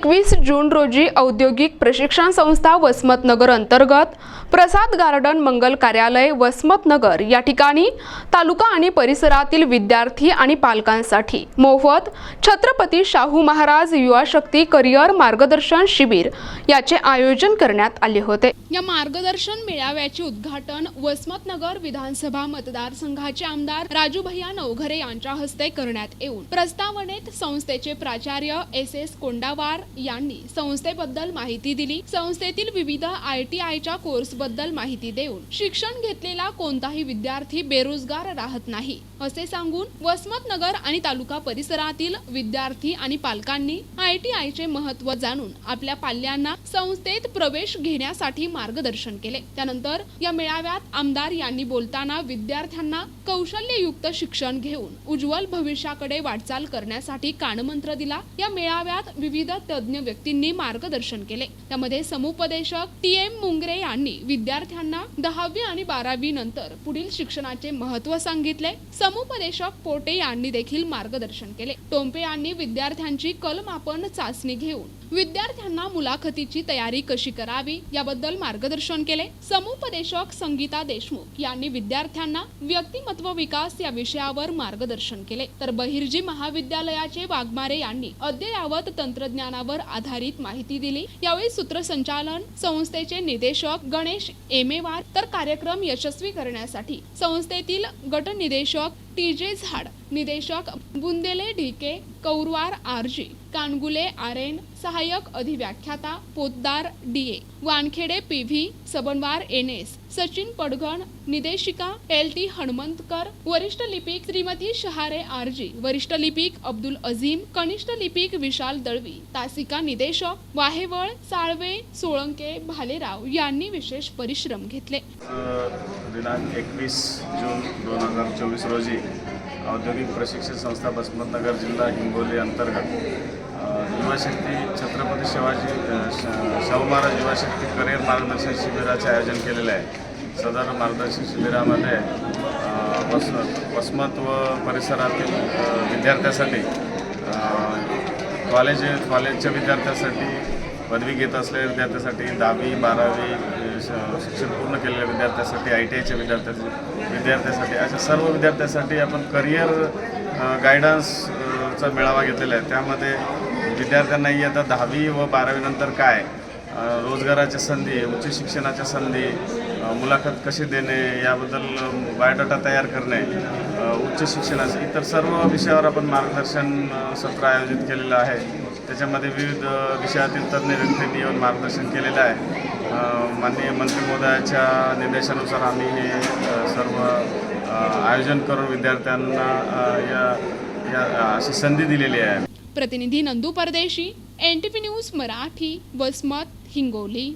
एकवीस जून रोजी औद्योगिक प्रशिक्षण संस्था वसमतनगर अंतर्गत प्रसाद गार्डन मंगल कार्यालय वसमतनगर या ठिकाणी तालुका आणि परिसरातील विद्यार्थी आणि पालकांसाठी मोफत छत्रपती शाहू महाराज युवा शक्ती करिअर मार्गदर्शन शिबिर याचे आयोजन करण्यात आले होते. या मार्गदर्शन मेळाव्याचे उद्घाटन वसमतनगर विधानसभा मतदारसंघाचे आमदार राजू भैया नवघरे यांच्या हस्ते करण्यात येऊन प्रस्तावनेत संस्थेचे प्राचार्य एस एस कोंडावार यांनी संस्थेबद्दल माहिती दिली. संस्थेतील विविध आय टी आयच्या कोर्सबद्दल माहिती देऊन शिक्षण घेतलेला कोणताही विद्यार्थी बेरोजगार राहत नाही असे सांगून वसमतनगर आणि तालुका परिसरातील विद्यार्थी आणि पालकांनी आय टी आयचे महत्त्व जाणून आपल्या पाल्यांना संस्थेत प्रवेश घेण्यासाठी मार्गदर्शन केले. त्यानंतर या मेळाव्यात आमदार यांनी बोलताना विद्यार्थ्यांना कौशल्ययुक्त शिक्षण घेऊन उज्ज्वल भविष्याकडे वाटचाल करण्यासाठी कानमंत्र दिला. या मेळाव्यात विविध तज्ज्ञ व्यक्तींनी मार्गदर्शन केले. त्यामध्ये समुपदेशक टी एम मुंगरे यांनी विद्यार्थ्यांना दहावी आणि बारावी नंतर पुढील शिक्षणाचे महत्त्व सांगितले. समुपदेशक पोटे यांनी देखील मार्गदर्शन केले. टोंपे यांनी विद्यार्थ्यांची कलमापन चाचणी घेऊन विद्यार्थ्यांना मुलाखतीची तयारी कशी करावी याबद्दल मार्गदर्शन केले समुपदेशक संगीता देशमुख यांनी विद्यार्थ्यांना व्यक्तिमत्व विकास या विषयावर मार्गदर्शन केले. तर बहिर्जी महाविद्यालयाचे वाघमारे यांनी अद्ययावत तंत्रज्ञानावर आधारित माहिती दिली. यावेळी सूत्रसंचालन संस्थेचे निदेशक गणेश एमेवार. तर कार्यक्रम यशस्वी करण्यासाठी संस्थेतील गटनिदेशक टी जे झाड निदेशक Bundele Dhike Kaurwar R G Kangule R N सहाय्यक अधिव्याख्याता Potdar D A Wankhede P V Sabanwar N S Sachin Padghan निदेशिका L T Hanumantkar वरिष्ठ लिपिक श्रीमती शहारे आरजी वरिष्ठ लिपिक अब्दुल अझीम कनिष्ठ लिपिक विशाल दळवी तासिका निदेशक वाहेवळ साळवे सोळंके भालेराव यांनी विशेष परिश्रम घेतले. दिनांक एकवीस जून दोन हजार चोवीस रोजी औद्योगिक प्रशिक्षण संस्था बसमतनगर जिल्हा हिंगोली अंतर्गत युवाशक्ती छत्रपती शिवाजी श- शाहू महाराज युवाशक्ती करिअर मार्गदर्शन शिबिराचे आयोजन केलेले आहे. सदर मार्गदर्शन शिबिरामध्ये वस वसमत व परिसरातील विद्यार्थ्यासाठी कॉलेज कॉलेजच्या विद्यार्थ्यासाठी पदवी घेत असलेल्या विद्यार्थ्यासाठी दहावी बारावी श- शिक्षण पूर्ण केलेल्या विद्यार्थ्यासाठी आय टी आयच्या विद्यार्थ्यासाठी विद्यार्थ्यासाठी अशा सर्व विद्यार्थ्यासाठी आपण करिअर गायडन्सचा मेळावा घेतलेला आहे. त्यामध्ये विद्यार्थ्यांना आता दहावी व बारावीनंतर काय? रोजगाराच्या संधी उच्च शिक्षणाच्या संधी मुलाखत कशी देणे याबद्दल बायोडाटा तयार करणे उच्च शिक्षणाचे इतर सर्व विषयावर आपण मार्गदर्शन सत्र आयोजित केलेलं आहे. त्याच्यामध्ये विविध विषयातील तज्ज्ञ व्यक्तींनी येऊन मार्गदर्शन केलेलं आहे. माननीय मंत्री महोदयाच्या निर्देशानुसार आम्ही हे सर्व आयोजन करून विद्यार्थ्यांना या या अशी संधी दिलेली आहे. प्रतिनिधी Nandu Pardeshi N T P news Marathi Vasmat Hingoli.